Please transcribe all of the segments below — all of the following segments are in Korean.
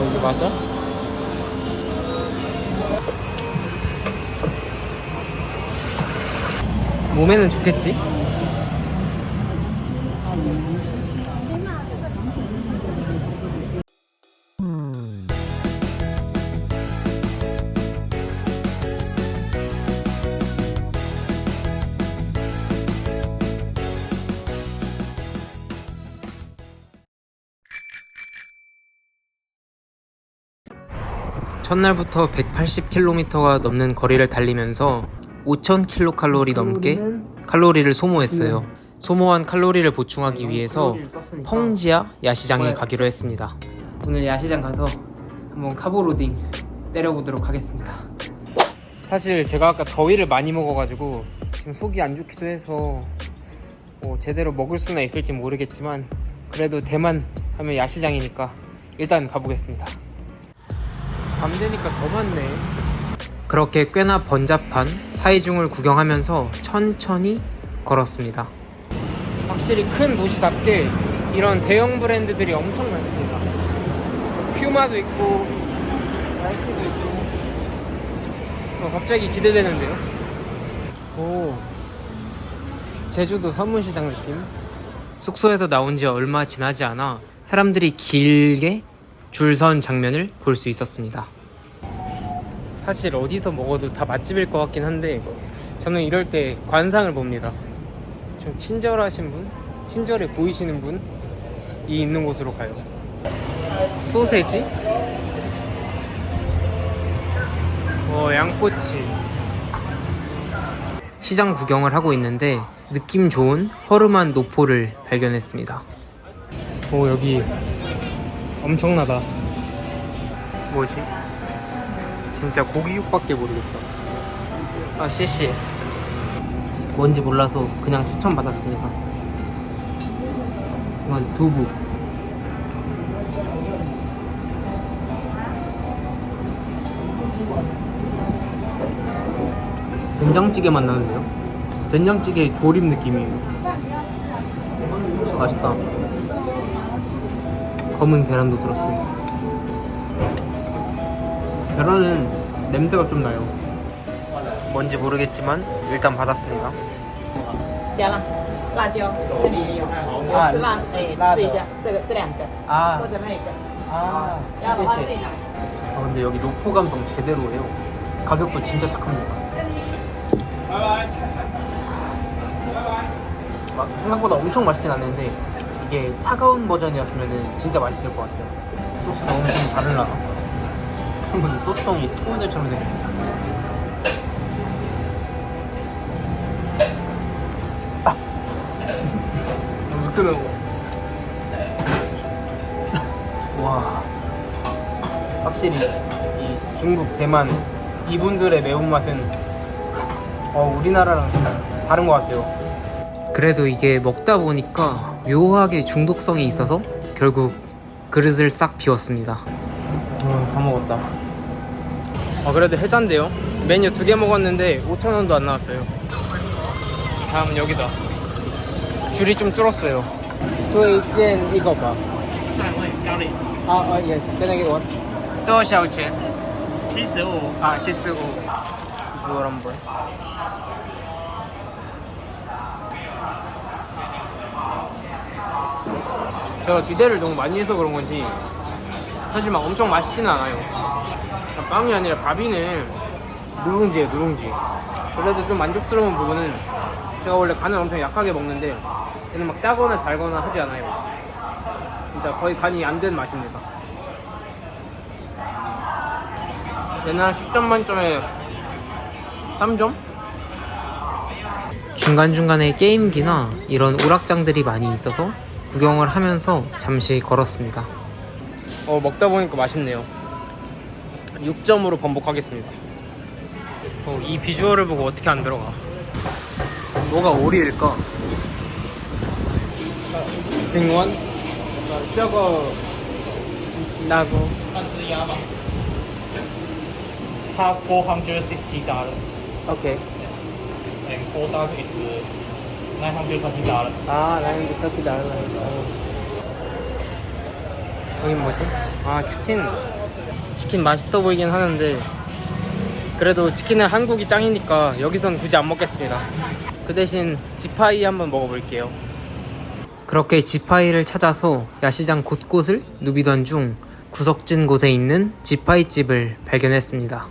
아 이게 맞아? 몸에는 좋겠지? 첫날부터 180km가 넘는 거리를 달리면서 5000kcal 넘게 칼로리를 소모했어요. 소모한 칼로리를 보충하기 위해서 펑지아 야시장에 가기로 했습니다. 오늘 야시장 가서 한번 카보로딩 때려보도록 하겠습니다. 사실 제가 아까 더위를 많이 먹어가지고 지금 속이 안 좋기도 해서 뭐 제대로 먹을 수나 있을지 모르겠지만 그래도 대만 하면 야시장이니까 일단 가보겠습니다. 밤 되니까 더 많네. 그렇게 꽤나 번잡한 타이중을 구경하면서 천천히 걸었습니다. 확실히 큰 도시답게 이런 대형 브랜드들이 엄청 많습니다. 퓨마도 있고, 나이키도 있고. 어, 갑자기 기대되는데요? 오, 제주도 선문시장 느낌? 숙소에서 나온 지 얼마 지나지 않아 사람들이 길게 줄 선 장면을 볼 수 있었습니다. 사실 어디서 먹어도 다 맛집일 것 같긴 한데 저는 이럴 때 관상을 봅니다. 좀 친절하신 분, 친절해 보이시는 분이 있는 곳으로 가요. 소세지, 어 양꼬치. 시장 구경을 하고 있는데 느낌 좋은 허름한 노포를 발견했습니다. 오 여기 엄청나다. 뭐지? 진짜 고기육밖에 모르겠다. 아, 씨씨. 뭔지 몰라서 그냥 추천받았습니다. 이건 두부. 된장찌개 맛 나는데요? 된장찌개 조림 느낌이에요. 맛있다. 검은 계란도 들었습니다. 계란은 냄새가 좀 나요. 뭔지 모르겠지만 일단 받았습니다. 加辣，辣椒这里也有，啊是辣，哎，辣的这一家，这个这两个， 아, 或者那个， 아, 要的话自己 谢谢. 拿。 아, 근데 여기 로포 감성 제대로예요. 가격도 진짜 착합니다. 막 생각보다 엄청 맛있진 않는데 이게 차가운 버전이었으면 진짜 맛있을 것 같아요. 소스 넣으면 좀 다르려나? 무슨 소스통이 스포이드처럼 생겼네. 아! 너무. 와. 확실히 이 중국, 대만 이분들의 매운맛은 어, 우리나라랑 좀 다른 것 같아요. 그래도 이게 먹다 보니까 묘하게 중독성이 있어서 결국 그릇을 싹 비웠습니다. 음, 다 먹었다. 아, 그래도 해잔데요? 메뉴 두 개 먹었는데 5천원도 안 나왔어요. 다음 여기다. 줄이 좀 줄었어요. 도이젠 이거 봐. 아, 아, 예스. 그냥 이거. 또 샤오첸. 75. 아, 75주얼 한번 제가 기대를 너무 많이 해서 그런 건지 사실 막 엄청 맛있지는 않아요. 빵이 아니라 밥이는 누룽지예요, 누룽지. 그래도 좀 만족스러운 부분은 제가 원래 간을 엄청 약하게 먹는데 얘는 막 짜거나 달거나 하지 않아요. 진짜 거의 간이 안 된 맛입니다. 얘는 한 10점 만점에 3점? 중간중간에 게임기나 이런 오락장들이 많이 있어서 구경을 하면서 잠시 걸었습니다. 어, 먹다 보니까 맛있네요. 6점으로 번복하겠습니다. 어, 이 비주얼을 보고 어떻게 안 들어가? 뭐가 오리일까? 증원? 저거 나고 한즈야바 하460 달러 오케이 and four dog nine hundred twenty dollar. 아 나는 비싸지 않아요 여긴 뭐지? 아 치킨 치킨 맛있어 보이긴 하는데 그래도 치킨은 한국이 짱이니까 여기선 굳이 안 먹겠습니다 그 대신 지파이 한번 먹어볼게요 그렇게 지파이를 찾아서 야시장 곳곳을 누비던 중 구석진 곳에 있는 지파이 집을 발견했습니다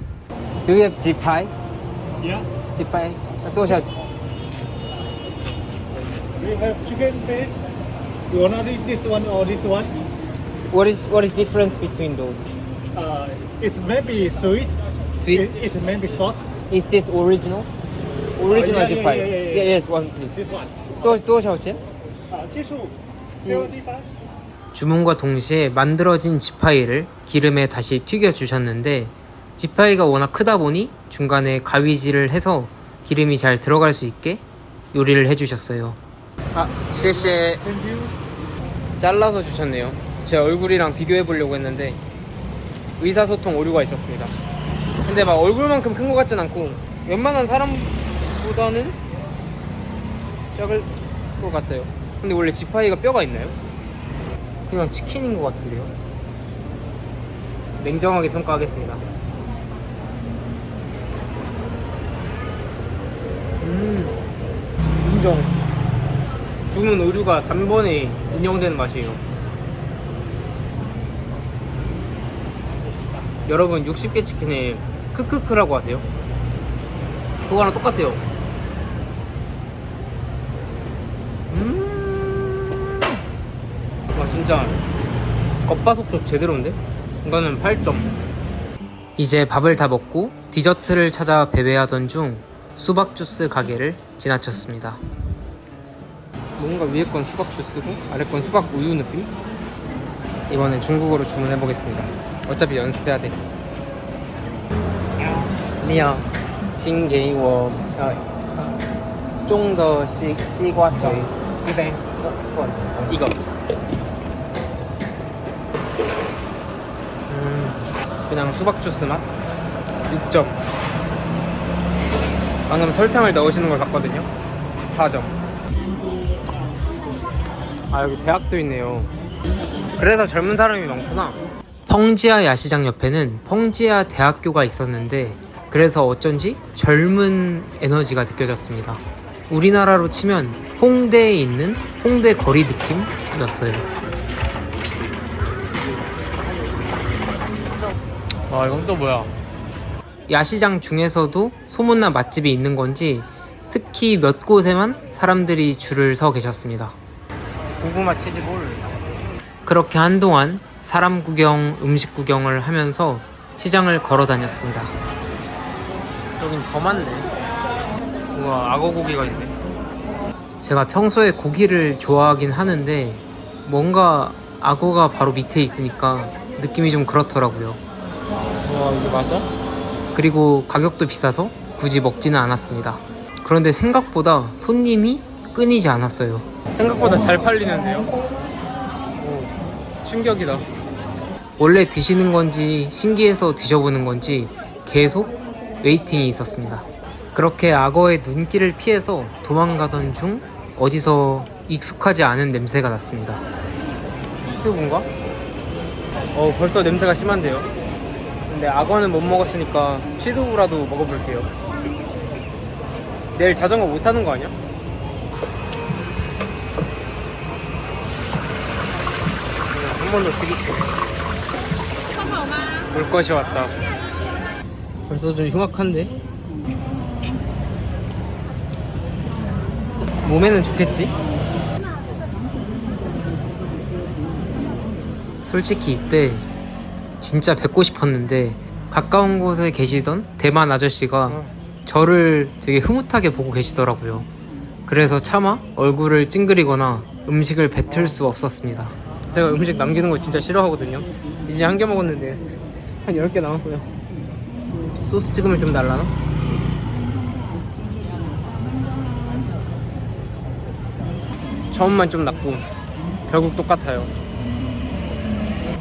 Do you have 지파이? Yeah. 지파이? 또 샤지 We have chicken feet. You wanna eat this one or this one? What is what is difference between those? Uh, it may be sweet. Sweet? It, it may be soft. Is this original? Original yeah, yeah, 지파이? yeah, yeah, yeah. yes, one please. This one. 또, 또 샤오첸? Uh, chisu. Seventy-five. 주문과 동시에 만들어진 지파이를 기름에 다시 튀겨 주셨는데 지파이가 워낙 크다 보니 중간에 가위질을 해서 기름이 잘 들어갈 수 있게 요리를 해주셨어요. Thank you. 잘라서 주셨네요. 제 얼굴이랑 비교해 보려고 했는데 의사소통 오류가 있었습니다. 근데 막 얼굴만큼 큰 것 같진 않고 웬만한 사람보다는 작을 것 같아요. 근데 원래 지파이가 뼈가 있나요? 그냥 치킨인 것 같은데요. 냉정하게 평가하겠습니다. 음, 인정. 주문 의류가 단번에 인용되는 맛이에요. 여러분 60개 치킨에 크크크라고 하세요. 그거랑 똑같아요. 음, 와 진짜 겉바속도 제대로인데? 이거는 8점. 이제 밥을 다 먹고 디저트를 찾아 배회하던 중 수박 주스 가게를 지나쳤습니다. 뭔가 위에 건 수박 주스고 아래 건 수박 우유 느낌? 이번엔 중국어로 주문해 보겠습니다. 어차피 연습해야 돼. 니야, 징게이워 아, 좀더 시시과수 이백 이거. 음, 그냥 수박 주스 맛 6점. 방금 설탕을 넣으시는 걸 봤거든요. 4점. 아 여기 대학도 있네요. 그래서 젊은 사람이 많구나. 펑지아 야시장 옆에는 펑지아 대학교가 있었는데 그래서 어쩐지 젊은 에너지가 느껴졌습니다. 우리나라로 치면 홍대에 있는 홍대 거리 느낌이었어요. 아 이건 또 뭐야? 야시장 중에서도 소문난 맛집이 있는 건지 특히 몇 곳에만 사람들이 줄을 서 계셨습니다. 고구마 치즈볼. 그렇게 한동안 사람 구경, 음식 구경을 하면서 시장을 걸어 다녔습니다. 여긴 더 많네. 우와, 악어 고기가 있네. 제가 평소에 고기를 좋아하긴 하는데 뭔가 악어가 바로 밑에 있으니까 느낌이 좀 그렇더라고요. 와, 이게 맞아? 그리고 가격도 비싸서 굳이 먹지는 않았습니다. 그런데 생각보다 손님이 끊이지 않았어요. 생각보다 잘 팔리는데요? 오, 충격이다. 원래 드시는 건지 신기해서 드셔보는 건지 계속 웨이팅이 있었습니다. 그렇게 악어의 눈길을 피해서 도망가던 중 어디서 익숙하지 않은 냄새가 났습니다. 취두부인가? 어, 벌써 냄새가 심한데요? 근데 악어는 못 먹었으니까 취두부라도 먹어볼게요. 내일 자전거 못 타는 거 아니야? 한번더 들이시네. 올 것이 왔다. 벌써 좀 흉악한데? 몸에는 좋겠지? 솔직히 이때 진짜 뵙고 싶었는데 가까운 곳에 계시던 대만 아저씨가 어. 저를 되게 흐뭇하게 보고 계시더라고요. 그래서 차마 얼굴을 찡그리거나 음식을 뱉을 수 없었습니다. 제가 음식 남기는 거 진짜 싫어하거든요. 이제 한 개 먹었는데 한 10개 남았어요. 소스 찍으면 좀 달라나? 처음만 좀 낫고 결국 똑같아요.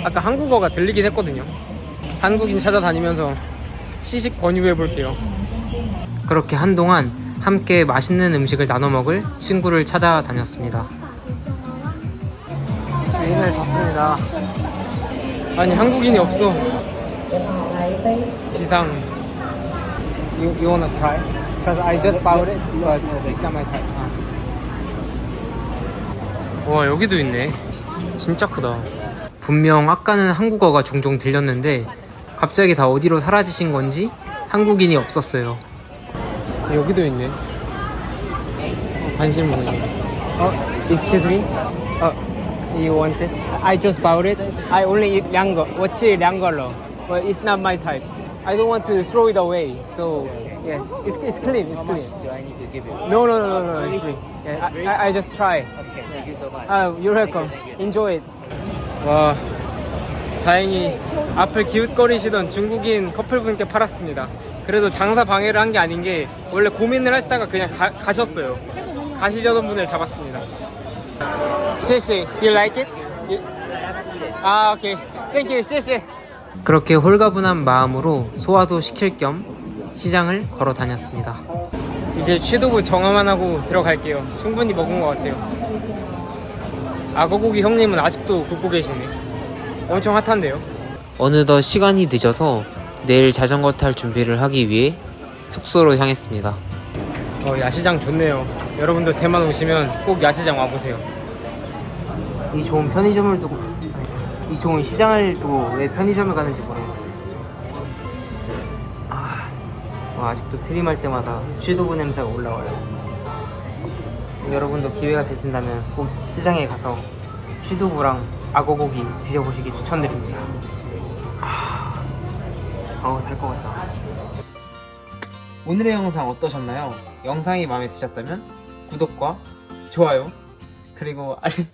아까 한국어가 들리긴 했거든요. 한국인 찾아다니면서 시식 권유해 볼게요. 그렇게 한동안 함께 맛있는 음식을 나눠 먹을 친구를 찾아다녔습니다. 주인을 찾습니다. 아니 한국인이 없어. 비상. You you wanna try? Because I just bought it, but it's not my type. 아. 와 여기도 있네. 진짜 크다. 분명 아까는 한국어가 종종 들렸는데 갑자기 다 어디로 사라지신 건지 한국인이 없었어요. 여기도 있네. 어, 관심 보이네. 어, excuse me. 어, you want this? I just bought it. I only eat 량거. 워치 량걸로. But it's not my type. I don't want to throw it away. So yes, it's it's clean. It's clean. do I need to give you? No, no, no, no, no. It's free. Yeah, I, I, I just try. Okay, thank you so much. 아, you're welcome. Enjoy it. 와, 다행히 앞을 기웃거리시던 중국인 커플분께 팔았습니다. 그래도 장사 방해를 한 게 아닌 게 원래 고민을 하시다가 그냥 가, 가셨어요. 가시려던 분을 잡았습니다. 谢谢. You like it? You- 아, 오케이. Thank you. 谢谢. 그렇게 홀가분한 마음으로 소화도 시킬 겸 시장을 걸어 다녔습니다. 이제 취두부 정화만 하고 들어갈게요. 충분히 먹은 것 같아요. 악어고기 형님은 아직도 굽고 계시네. 엄청 핫한데요. 어느덧 시간이 늦어서 내일 자전거 탈 준비를 하기 위해 숙소로 향했습니다. 어, 야시장 좋네요. 여러분도 대만 오시면 꼭 야시장 와보세요. 이 좋은 편의점을 두고 이 좋은 시장을 두고 왜 편의점을 가는지 모르겠어요. 아, 와, 아직도 트림할 때마다 취두부 냄새가 올라와요. 여러분도 기회가 되신다면 꼭 시장에 가서 취두부랑 악어고기 드셔보시기 추천드립니다. 아, 어우 살것 같다. 오늘의 영상 어떠셨나요? 영상이 마음에 드셨다면 구독과 좋아요 그리고 알림